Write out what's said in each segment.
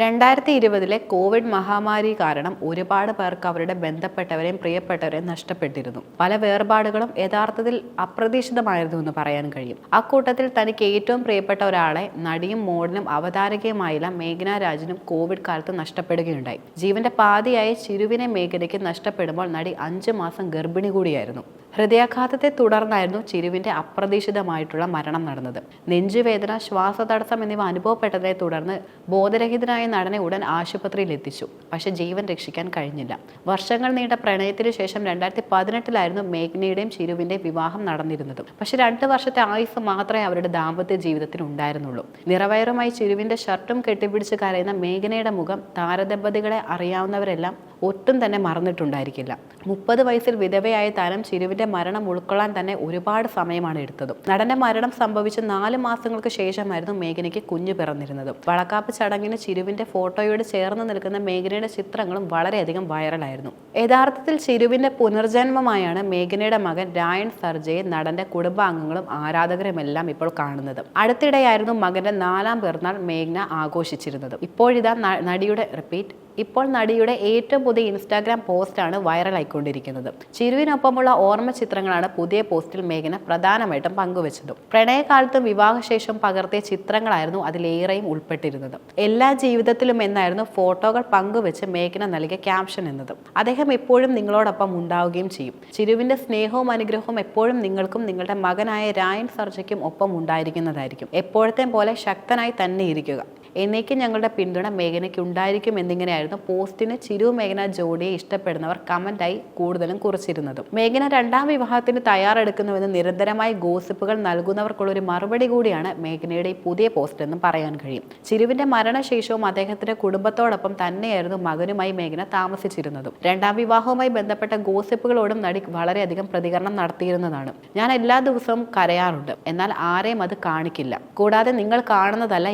രണ്ടായിരത്തി ഇരുപതിലെ കോവിഡ് മഹാമാരി കാരണം ഒരുപാട് പേർക്ക് അവരുടെ ബന്ധപ്പെട്ടവരെയും പ്രിയപ്പെട്ടവരെയും നഷ്ടപ്പെട്ടിരുന്നു. പല വേർപാടുകളും യഥാർത്ഥത്തിൽ അപ്രതീക്ഷിതമായിരുന്നു എന്ന് പറയാൻ കഴിയും. അക്കൂട്ടത്തിൽ തനിക്ക് ഏറ്റവും പ്രിയപ്പെട്ട ഒരാളെ നടിയും മോഡലും അവതാരകയുമായില്ല മേഘന രാജനും കോവിഡ് കാലത്ത് നഷ്ടപ്പെടുകയുണ്ടായി. ജീവന്റെ പാതിയായ ചിരുവിനെ മേഘനയ്ക്ക് നഷ്ടപ്പെടുമ്പോൾ നടി അഞ്ചു മാസം ഗർഭിണി കൂടിയായിരുന്നു. ഹൃദയാഘാതത്തെ തുടർന്നായിരുന്നു ചിരുവിന്റെ അപ്രതീക്ഷിതമായിട്ടുള്ള മരണം നടന്നത്. നെഞ്ചുവേദന ശ്വാസതടസ്സം എന്നിവ അനുഭവപ്പെട്ടതിനെ തുടർന്ന് ബോധരഹിതനായ നടനെ ഉടൻ ആശുപത്രിയിൽ എത്തിച്ചു പക്ഷെ ജീവൻ രക്ഷിക്കാൻ കഴിഞ്ഞില്ല. വർഷങ്ങൾ നീണ്ട പ്രണയത്തിന് ശേഷം രണ്ടായിരത്തി പതിനെട്ടിലായിരുന്നു മേഘ്നയുടെയും ചിരുവിന്റെയും വിവാഹം നടന്നിരുന്നത്. പക്ഷെ രണ്ട് വർഷത്തെ ആയുസ് മാത്രമേ അവരുടെ ദാമ്പത്യ ജീവിതത്തിൽ ഉണ്ടായിരുന്നുള്ളൂ. നിറവയറുമായി ചിരുവിന്റെ ഷർട്ടും കെട്ടിപ്പിടിച്ച് കരയുന്ന മേഘനയുടെ മുഖം താരദമ്പതികളെ അറിയാവുന്നവരെല്ലാം ഒട്ടും തന്നെ മറന്നിട്ടുണ്ടായിരിക്കില്ല. മുപ്പത് വയസ്സിൽ വിധവയായ താരം ചിരുവിന്റെ മരണം ഉൾക്കൊള്ളാൻ തന്നെ ഒരുപാട് സമയമാണ് എടുത്തത്. നടന്റെ മരണം സംഭവിച്ച നാല് മാസങ്ങൾക്ക് ശേഷമായിരുന്നു മേഘനയ്ക്ക് കുഞ്ഞു പിറന്നിരുന്നത്. വളക്കാപ്പ് ചടങ്ങിന് ചിരുവിന്റെ ഫോട്ടോയോട് ചേർന്ന് നിൽക്കുന്ന മേഘനയുടെ ചിത്രങ്ങളും വളരെയധികം വൈറലായിരുന്നു. യഥാർത്ഥത്തിൽ ചിരുവിന്റെ പുനർജന്മമായാണ് മേഘനയുടെ മകൻ രായൺ സർജയെ നടന്റെ കുടുംബാംഗങ്ങളും ആരാധകരുമെല്ലാം ഇപ്പോൾ കാണുന്നത്. അടുത്തിടെയായിരുന്നു മകന്റെ നാലാം പിറന്നാൾ മേഘ്ന ആഘോഷിച്ചിരുന്നത്. ഇപ്പോഴിതാ നടിയുടെ റിപ്പീറ്റ് ഇപ്പോൾ നടിയുടെ ഏറ്റവും പുതിയ ഇൻസ്റ്റാഗ്രാം പോസ്റ്റാണ് വൈറലായിക്കൊണ്ടിരിക്കുന്നത്. ചിരുവിനൊപ്പമുള്ള ഓർമ്മ ചിത്രങ്ങളാണ് പുതിയ പോസ്റ്റിൽ മേഘന പ്രധാനമായിട്ടും പങ്കുവച്ചത്. പ്രണയകാലത്തും വിവാഹശേഷം പകർത്തിയ ചിത്രങ്ങളായിരുന്നു അതിലേറെയും ഉൾപ്പെട്ടിരുന്നത്. എല്ലാ ജീവിതത്തിലും എന്നായിരുന്നു ഫോട്ടോകൾ പങ്കുവെച്ച് മേഘന നൽകിയ ക്യാപ്ഷൻ എന്നത്. അദ്ദേഹം എപ്പോഴും നിങ്ങളോടൊപ്പം ഉണ്ടാവുകയും ചെയ്യും. ചിരുവിന്റെ സ്നേഹവും അനുഗ്രഹവും എപ്പോഴും നിങ്ങൾക്കും നിങ്ങളുടെ മകനായ രായൻ സർജയ്ക്കും ഒപ്പം ഉണ്ടായിരിക്കുന്നതായിരിക്കും. എപ്പോഴത്തെ പോലെ ശക്തനായി തന്നെ ഇരിക്കുക എന്നേക്കും ഞങ്ങളുടെ പിന്തുണ മേഘനയ്ക്ക് ഉണ്ടായിരിക്കും എന്നിങ്ങനെയായിരുന്നു പോസ്റ്റിന് ചിരു മേഘന ജോഡിയെ ഇഷ്ടപ്പെടുന്നവർ കമന്റായി കൂടുതലും കുറിച്ചിരുന്നത്. മേഘന രണ്ടാം വിവാഹത്തിന് തയ്യാറെടുക്കുന്നുവെന്ന് നിരന്തരമായി ഗോസിപ്പുകൾ നൽകുന്നവർക്കുള്ള ഒരു മറുപടി കൂടിയാണ് മേഘനയുടെ പുതിയ പോസ്റ്റ് എന്നും പറയാൻ കഴിയും. ചിരുവിന്റെ മരണശേഷവും അദ്ദേഹത്തിന്റെ കുടുംബത്തോടൊപ്പം തന്നെയായിരുന്നു മകനുമായി മേഘന താമസിച്ചിരുന്നതും. രണ്ടാം വിവാഹവുമായി ബന്ധപ്പെട്ട ഗോസിപ്പുകളോടും നടി വളരെയധികം പ്രതികരണം നടത്തിയിരുന്നതാണ്. ഞാൻ എല്ലാ ദിവസവും കരയാറുണ്ട്. എന്നാൽ ആരെയും അത് കാണിക്കില്ല. കൂടാതെ നിങ്ങൾ കാണുന്നതല്ല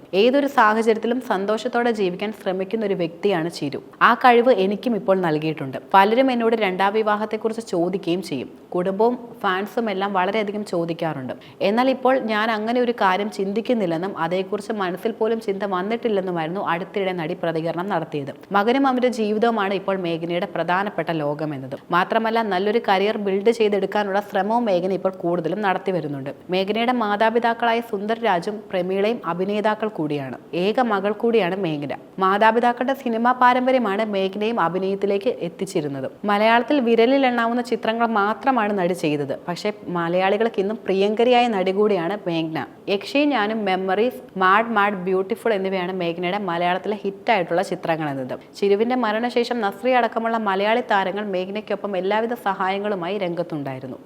യാഥാർത്ഥ്യമെന്നതും ഏതൊരു സാഹചര്യത്തിലും സന്തോഷത്തോടെ ജീവിക്കാൻ ശ്രമിക്കുന്ന ഒരു വ്യക്തിയാണ് ചിരു. ആ കഴിവ് എനിക്കും ഇപ്പോൾ നൽകിയിട്ടുണ്ട്. പലരും എന്നോട് രണ്ടാം വിവാഹത്തെക്കുറിച്ച് ചോദിക്കുകയും ചെയ്യും. കുടുംബവും ഫാൻസും എല്ലാം വളരെയധികം ചോദിക്കാറുണ്ട്. എന്നാൽ ഇപ്പോൾ ഞാൻ അങ്ങനെ ഒരു കാര്യം ചിന്തിക്കുന്നില്ലെന്നും അതേക്കുറിച്ച് മനസ്സിൽ പോലും ചിന്ത വന്നിട്ടില്ലെന്നുമായിരുന്നു അടുത്തിടെ നടി പ്രതികരണം നടത്തിയത്. മകനും അവരുടെ ജീവിതവുമാണ് ഇപ്പോൾ മേഘനയുടെ പ്രധാനപ്പെട്ട ലോകം എന്നത്. മാത്രമല്ല നല്ലൊരു കരിയർ ബിൽഡ് ചെയ്തെടുക്കാനുള്ള ശ്രമവും മേഘന ഇപ്പോൾ കൂടുതലും നടത്തി വരുന്നുണ്ട്. മേഘനയുടെ മാതാപിതാക്കളായ സുന്ദർ രാജും പ്രമീളയും അഭിനേതാക്കൾ കൂടിയാണ്. ഏക മകൾ കൂടിയാണ് മേഘന. മാതാപിതാക്കളുടെ സിനിമാ പാരമ്പര്യമാണ് മേഘനയും അഭിനയത്തിലേക്ക് എത്തിച്ചിരുന്നത്. മലയാളത്തിൽ വിരലിൽ എണ്ണാവുന്ന ചിത്രങ്ങൾ മാത്രമാണ് നടി ചെയ്തത്. പക്ഷേ മലയാളികൾക്ക് ഇന്നും പ്രിയങ്കരിയായ നടി കൂടിയാണ് മേഘ്ന. യക്ഷി ഞാനും മെമ്മറീസ് മാഡ് മാഡ് ബ്യൂട്ടിഫുൾ എന്നിവയാണ് മേഘ്നയുടെ മലയാളത്തിലെ ഹിറ്റായിട്ടുള്ള ചിത്രങ്ങൾ എന്നത്. ചിരുവിന്റെ മരണശേഷം നസ്രി അടക്കമുള്ള മലയാളി താരങ്ങൾ മേഘ്നയ്ക്കൊപ്പം എല്ലാവിധ സഹായങ്ങളുമായി രംഗത്തുണ്ടായിരുന്നു.